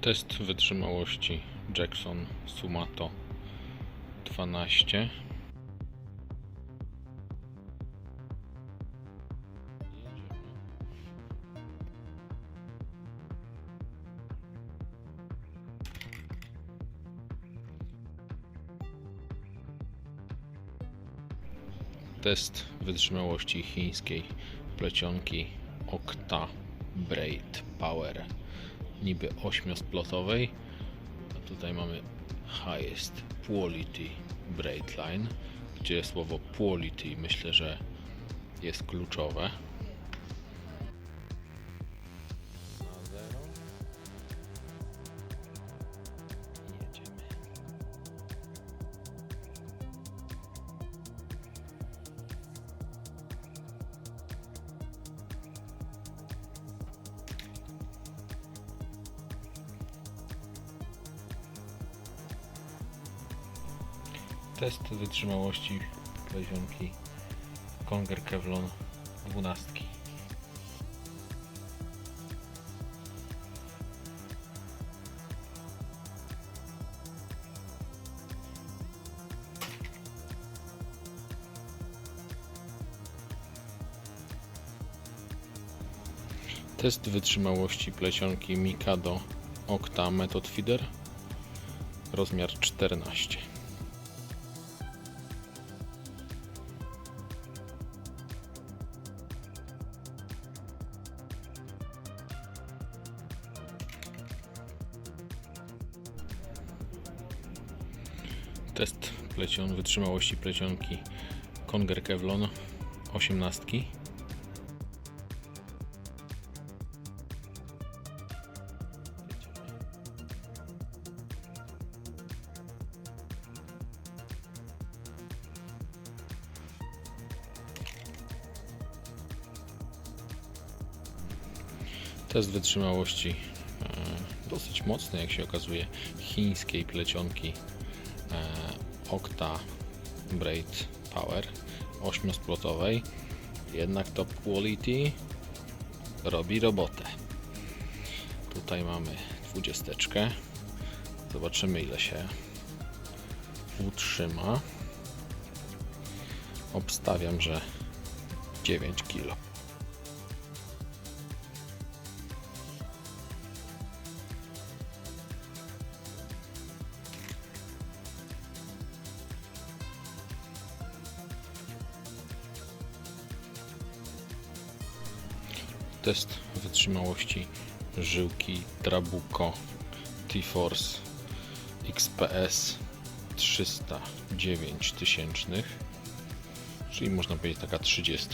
Test wytrzymałości Jackson Sumato 12. Test wytrzymałości chińskiej plecionki Octa Braid Power niby ośmiosplotowej a tutaj mamy highest quality braid line gdzie słowo quality myślę, że jest kluczowe Test wytrzymałości plezionki Conger Kevlon 12. Test wytrzymałości plecionki Mikado Octa Method Feeder rozmiar 14. Test plecion, wytrzymałości plecionki Conger Kevlon 18. Test wytrzymałości e, dosyć mocny, jak się okazuje, chińskiej plecionki e, Octa Braid Power 8-splotowej. Jednak top quality robi robotę. Tutaj mamy dwudziesteczkę. Zobaczymy ile się utrzyma. Obstawiam, że 9 kg. Test wytrzymałości żyłki Trabuco T-Force XPS 309 tysięcznych, czyli można powiedzieć taka 30.